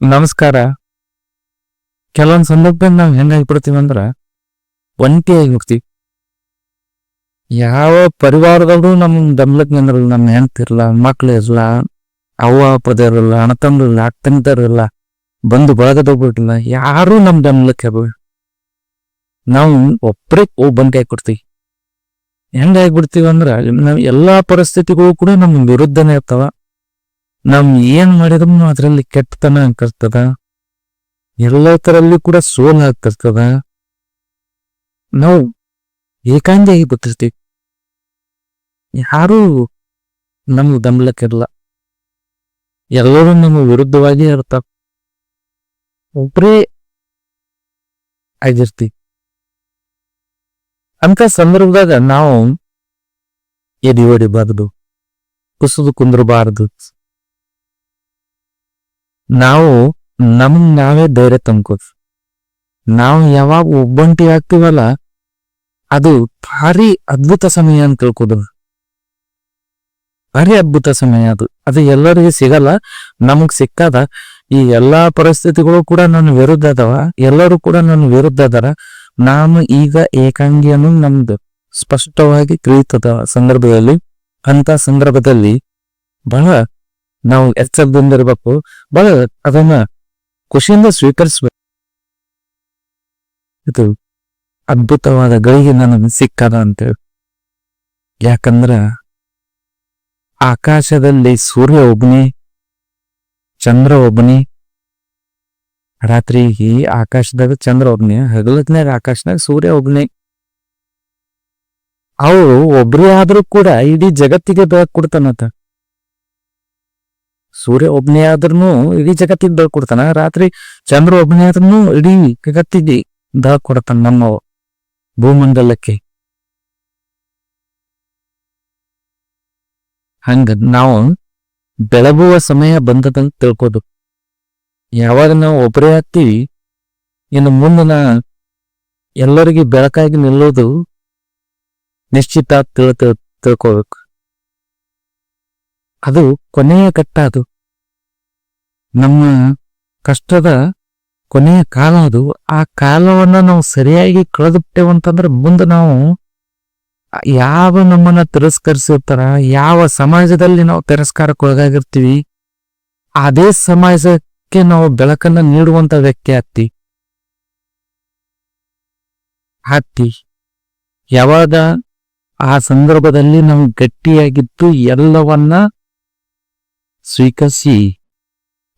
ನಮಸ್ಕಾರ. ಕೆಲವೊಂದ್ ಸಂದರ್ಭದಲ್ಲಿ ನಾವು ಹೆಂಗಾಗಿ ಬಿಡ್ತೀವಿ ಅಂದ್ರೆ ಒಂಟಿಯಾಗಿ ಹೋಗ್ತೀವಿ. ಯಾವ ಪರಿವಾರದವರು ನಮ್ ದಮ್ಲಕ್ ನಿಂದಿರಲ್ಲ ನಮ್ ಹೆಂಡತಿರಲ್ಲ ಮಕ್ಳು ಇರಲ್ಲ ಅವ್ವ ಅಪ್ಪದ ಇರಲ್ಲ ಅಣ್ಣ ತಮ್ಮರಿಲ್ಲ ಅಕ್ಕ ತಂಗಿದವ್ರಿಲ್ಲ ಬಂದು ಬಳಗದೋಗ್ಬಿಟ್ಟಿಲ್ಲ ಯಾರು ನಮ್ಮ ದಮ್ಲಕ್ ಬ ನಾವು ಒಬ್ಬರೇ ಒಬ್ಬಂಟಿ ಕೊಡ್ತೀವಿ. ಹೆಂಗಾಗ್ಬಿಡ್ತೀವಿ ಅಂದ್ರೆ ನಾವ್ ಎಲ್ಲಾ ಪರಿಸ್ಥಿತಿಗಳು ಕೂಡ ನಮ್ ವಿರುದ್ಧನೇ ಇರ್ತಾವ. ನಾವ್ ಏನ್ ಮಾಡಿದ್ರು ಅದ್ರಲ್ಲಿ ಕೆಟ್ಟತನ ಆಗ್ತಿರ್ತದ? ಎಲ್ಲ ತರಲ್ಲಿ ಕೂಡ ಸೋಲ್ ಆಗ್ತಿರ್ತದ? ನಾವು ಏಕಾಂಗಿಯಾಗಿ ಬರ್ತಿರ್ತೀವಿ ಯಾರು ನಮ್ ಬೆಂಬಲಕ್ಕಿರಲ್ಲ ಎಲ್ಲರೂ ನಮ್ಗೆ ವಿರುದ್ಧವಾಗಿ ಇರ್ತಾವ ಒಬ್ರೇ ಆಗಿರ್ತಿ ಅಂತ ಸಂದರ್ಭದಾಗ ನಾವು ಎದಿ ಹೊಡಿಬಾರ್ದು. ಕುಸಿದು ಕುಂದ್ರಬಾರದು. ನಾವು ನಮ್ಗ್ ನಾವೇ ಧೈರ್ಯ ತುಂಬಕೋ ನಾವು ಯಾವಾಗ ಒಬ್ಬಂಟಿ ಆಗ್ತೀವಲ್ಲ, ಅದು ಭಾರಿ ಅದ್ಭುತ ಸಮಯ ಅಂತ ತಿಳ್ಕೋದು ಭಾರಿ ಅದ್ಭುತ ಸಮಯ ಅದು. ಅದು ಎಲ್ಲರಿಗೂ ಸಿಗಲ್ಲ, ನಮಗ್ ಸಿಕ್ಕಾದ. ಈ ಎಲ್ಲಾ ಪರಿಸ್ಥಿತಿಗಳು ಕೂಡ ನನ್ನ ವಿರುದ್ಧ ಅದಾವ. ಎಲ್ಲರೂ ಕೂಡ ನನ್ನ ವಿರುದ್ಧ ಅದಾರ. ನಾನು ಈಗ ಏಕಾಂಗಿ ಅನ್ನೋದು ನಮ್ದು ಸ್ಪಷ್ಟವಾಗಿ ತಿಳಿತದ ಸಂದರ್ಭದಲ್ಲಿ ಅಂತ ಸಂದರ್ಭದಲ್ಲಿ ಬಹಳ ನಾವು ಎಚ್ಚರದಿಂದ ಇರ್ಬೇಕು. ಬಹಳ ಅದನ್ನ ಖುಷಿಯಿಂದ ಸ್ವೀಕರಿಸ್ಬೇಕು ಇದು ಅದ್ಭುತವಾದ ಗಳಿಗೆ ನನಗೆ ಸಿಕ್ಕದ ಅಂತೇಳಿ. ಯಾಕಂದ್ರ ಆಕಾಶದಲ್ಲಿ ಸೂರ್ಯ ಒಬ್ಬನೇ, ಚಂದ್ರ ಒಬ್ಬನೇ, ರಾತ್ರಿ ಈ ಆಕಾಶದಾಗ ಚಂದ್ರ ಒಬ್ನೇ ಹಗಲತ್ನಾಗ ಆಕಾಶದಾಗ ಸೂರ್ಯ ಒಬ್ನೇ ಅವರು ಒಬ್ರೇ ಆದ್ರೂ ಕೂಡ ಇಡೀ ಜಗತ್ತಿಗೆ ಬೆಳಕು ಕೊಡ್ತಾನಂತ. ಸೂರ್ಯ ಒಬ್ನೇ ಆದ್ರೂ ಇಡೀ ಜಗತ್ತಿಗೆ ಬೆಳಕು ಕೊಡ್ತಾನ, ರಾತ್ರಿ ಚಂದ್ರ ಒಬ್ನೇ ಆದ್ರೂ ಇಡೀ ಜಗತ್ತಿಗೆ ಬೆಳಕು ಕೊಡ್ತಾನ ನಮ್ಮ ಭೂಮಂಡಲಕ್ಕೆ. ಹಂಗ ನಾವು ಬೆಳಗುವ ಸಮಯ ಬಂದದಂತ ತಿಳ್ಕೋದು. ಯಾವಾಗ ನಾವು ಒಬ್ಬರೇ ಆಗ್ತೀವಿ, ಇನ್ನು ಮುಂದಿನ ಎಲ್ಲರಿಗೆ ಬೆಳಕಾಗಿ ನಿಲ್ಲೋದು ನಿಶ್ಚಿತ ತಿಳ್ತ ತಿಳ್- ತಿಳ್ಕೋಬೇಕು. ಅದು ಕೊನೆಯ ಘಟ್ಟ ಅದು ನಮ್ಮ ಕಷ್ಟದ ಕೊನೆಯ ಕಾಲ ಅದು ಆ ಕಾಲವನ್ನ ನಾವು ಸರಿಯಾಗಿ ಕಳೆದುಬಿಟ್ಟೇವಂತಂದ್ರೆ ಮುಂದೆ ನಾವು ಯಾವ ನಮ್ಮನ್ನ ತಿರಸ್ಕರಿಸಿರ್ತಾರ, ಯಾವ ಸಮಾಜದಲ್ಲಿ ನಾವು ತಿರಸ್ಕಾರಕ್ಕೆ ಒಳಗಾಗಿರ್ತೀವಿ ಅದೇ ಸಮಾಜಕ್ಕೆ ನಾವು ಬೆಳಕನ್ನ ನೀಡುವಂತ ವ್ಯಕ್ತಿ ಆಗ್ತಿ ಆಗ್ತಿ ಯಾವಾಗ ಆ ಸಂದರ್ಭದಲ್ಲಿ ನಾವು ಗಟ್ಟಿಯಾಗಿದ್ದು ಎಲ್ಲವನ್ನ ಸ್ವೀಕರಿಸಿ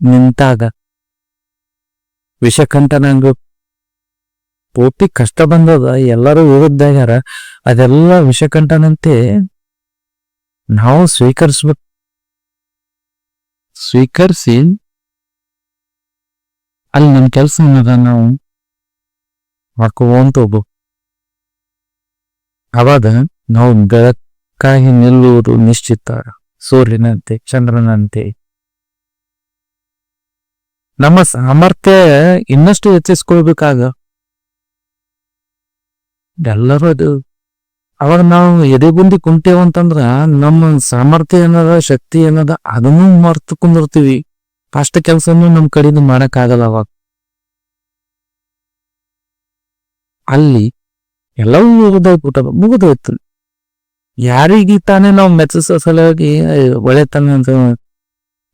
ನಿಂತಾಗ. ವಿಷಕಂಠನಂಗ ಪೂರ್ತಿ ಕಷ್ಟ ಬಂದದ, ಎಲ್ಲರೂ ವಿರುದ್ಧಾಗ್ಯಾರ. ಅದೆಲ್ಲ ವಿಷಕಂಠನಂತೆ ನಾವು ಸ್ವೀಕರಿಸ್ಬೇಕು. ಸ್ವೀಕರಿಸಿ ಅಲ್ಲಿ ನಮ್ಮ ಕೆಲಸ ಅನ್ನೋದ ನಾವು ಮಾಡ್ಕೋಂತ ಹೋಗ್ಬೇಕು ಅವಾಗ ನಾವು ಬೆಳಕಾಗಿ ನಿಲ್ಲುವುದು ನಿಶ್ಚಿತ. ಸೂರ್ಯನಂತೆ, ಚಂದ್ರನಂತೆ. ನಮ್ಮ ಸಾಮರ್ಥ್ಯ ಇನ್ನಷ್ಟು ಹೆಚ್ಚಿಸ್ಕೊಳ್ಬೇಕಾಗ? ಎಲ್ಲರೂ ಅದು. ಅವಾಗ ನಾವು ಎದೆಗುಂದಿ ಕುಂತೇವ ಅಂತಂದ್ರ ನಮ್ಮ ಸಾಮರ್ಥ್ಯ ಏನದ, ಶಕ್ತಿ ಏನದ, ಅದನ್ನು ಮರ್ತು ಕುಂದಿರ್ತೀವಿ. ಫಸ್ಟ್ ಕೆಲಸನು ನಮ್ ಕಡೆಯಿಂದ ಮಾಡಕ್ ಆಗಲ್ಲ ಅವಾಗ. ಅಲ್ಲಿ ಎಲ್ಲವೂ ಮುಗಿದೋಯ್ತು ಮುಗಿದೋಯ್ತು. ಯಾರಿಗೆ ತಾನೇ ನಾವು ಮೆಚ್ಚಿಸೋ ಸಲುವಾಗಿ ಒಳ್ಳೆ ಒಳ್ಳೆತನ ಅಂತ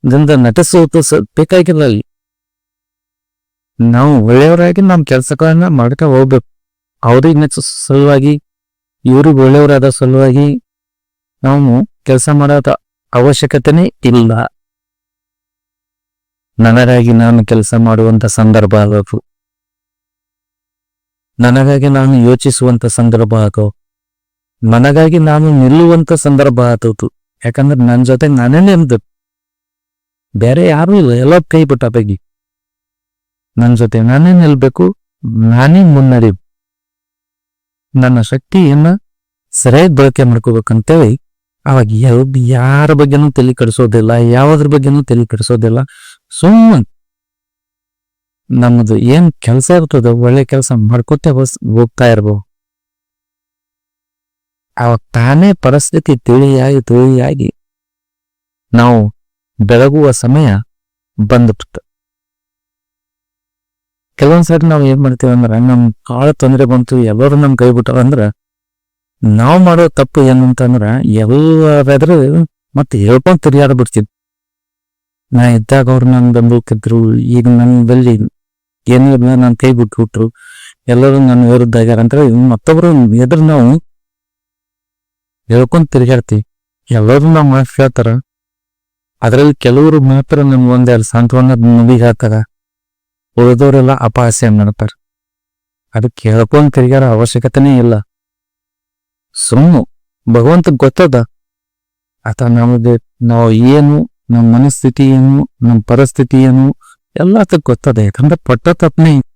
ದಿಂದ ನಟಿಸೋದು ಬೇಕಾಗಿಲ್ಲ ಅಲ್ಲಿ. ನಾವು ಒಳ್ಳೆಯವರಾಗಿ ನಮ್ಮ ಕೆಲಸಗಳನ್ನ ಮಾಡ್ಕೊ ಹೋಗ್ಬೇಕು. ಅವ್ರಿಗೆ ಮೆಚ್ಚಿಸೋ ಸಲುವಾಗಿ, ಇವ್ರಿಗೆ ಒಳ್ಳೆಯವರಾದ ಸಲುವಾಗಿ ನಾವು ಕೆಲಸ ಮಾಡೋದ ಅವಶ್ಯಕತೆನೇ ಇಲ್ಲ. ನನಗಾಗಿ ನಾನು ಕೆಲಸ ಮಾಡುವಂತ ಸಂದರ್ಭ ಆಗಬೇಕು. ನನಗಾಗಿ ನಾನು ಯೋಚಿಸುವಂತ ಸಂದರ್ಭ ಆಗೋ ನನಗಾಗಿ ನಾನು ನಿಲ್ಲುವಂತ ಸಂದರ್ಭ ಆತತು ಯಾಕಂದ್ರೆ ನನ್ನ ಜೊತೆ ನಾನೇ ನಿಲ್ದು ಬೇರೆ ಯಾರು ಇಲ್ಲ ಎಲ್ಲ ಕೈ ಬಿಟ್ಟ ನನ್ನ ಜೊತೆ ನಾನೇ ನಿಲ್ಬೇಕು, ನಾನೇ ಮುನ್ನಡಿ ನನ್ನ ಶಕ್ತಿಯನ್ನ ಸರಿಯಾಗಿ ಬಳಕೆ ಮಾಡ್ಕೋಬೇಕಂತೇಳಿ, ಅವಾಗ ಯಾವ ಯಾರ ಬಗ್ಗೆನೂ ತಲೆ ಕೆಡಿಸೋದಿಲ್ಲ, ಯಾವುದ್ರ ಬಗ್ಗೆನೂ ತಲೆ ಕೆಡಿಸೋದಿಲ್ಲ. ಸುಮ್ಮನೆ ನಮ್ಮದು ಏನ್ ಕೆಲಸ ಇರ್ತದೋ, ಒಳ್ಳೆ ಕೆಲಸ ಮಾಡ್ಕೋತೇ ಹೋಗ್ತಾ ಇರ್ಬೋದು. ಅವಾಗ ತಾನೇ ಪರಿಸ್ಥಿತಿ ತಿಳಿಯಾಗಿ ತಿಳಿಯಾಗಿ ನಾವು ಬೆಳಗುವ ಸಮಯ ಬಂದ್ಬಿಡ್ತು. ಕೆಲವೊಂದ್ಸರಿ ನಾವು ಏನ್ ಮಾಡ್ತೀವಿ ಅಂದ್ರೆ ನಮ್ ಕಾಳ ತೊಂದರೆ ಬಂತು, ಎಲ್ಲರೂ ನಮ್ ಕೈ ಬಿಟ್ಟಾರ ಅಂದ್ರೆ ನಾವ್ ಮಾಡೋ ತಪ್ಪು ಏನಂತಂದ್ರ ಎಲ್ಲಾದ್ರೂ ಮತ್ತೆ ಹೇಳ್ಕೊಂಡು ತಿರ್ಗಾಡ ಬಿಡ್ತೀವಿ. ನಾ ಇದ್ದಾಗ ಅವ್ರು ನನ್ನ ಬೆಂಬಲಕ್ಕಿದ್ರು ಈಗ ನನ್ನ ಬಲ್ಲಿ ಏನಿಲ್ಲ ನನ್ನ ಕೈ ಕೈ ಬಿಟ್ಬಿಟ್ರು, ಎಲ್ಲರೂ ನನ್ನ ವಿರುದ್ಧ ಆಗ್ಯಾರ ಅಂತ ಮತ್ತೊಬ್ರು ಎದುರು ನಾವು ಹೇಳ್ಕೊಂಡ್ ತಿರುಗಾಡ್ತಿ ಎಲ್ಲರೂ ನಾವು ಮಾತು ಹೇಳ್ತಾರ. ಅದ್ರಲ್ಲಿ ಕೆಲವರು ಮಾತ್ರ ನಮ್ಗೆ ಒಂದೆರಡು ಸಾಂತ್ವನ ನುಡಿಗೆ ಹಾಕ್ತಾರ ಉಳಿದವರೆಲ್ಲ ಅಪಹಾಸ್ಯ ಮಾಡ್ತಾರ. ಅದು ಕೇಳ್ಕೊಂಡು ತಿರ್ಗಾರ ಅವಶ್ಯಕತೆನೇ ಇಲ್ಲ. ಸುಮ್ಮನೆ ಭಗವಂತ ಗೊತ್ತದ. ಆತ ನಮಗೆ ನಾವು ಏನು ನಮ್ಮ ಮನಸ್ಥಿತಿ ಏನು ನಮ್ಮ ಪರಿಸ್ಥಿತಿ ಏನು ಎಲ್ಲ ಗೊತ್ತದೆ. ಗೊತ್ತದ ಯಾಕಂದ್ರೆ ಪಟ್ಟ ತಪ್ಪನೆ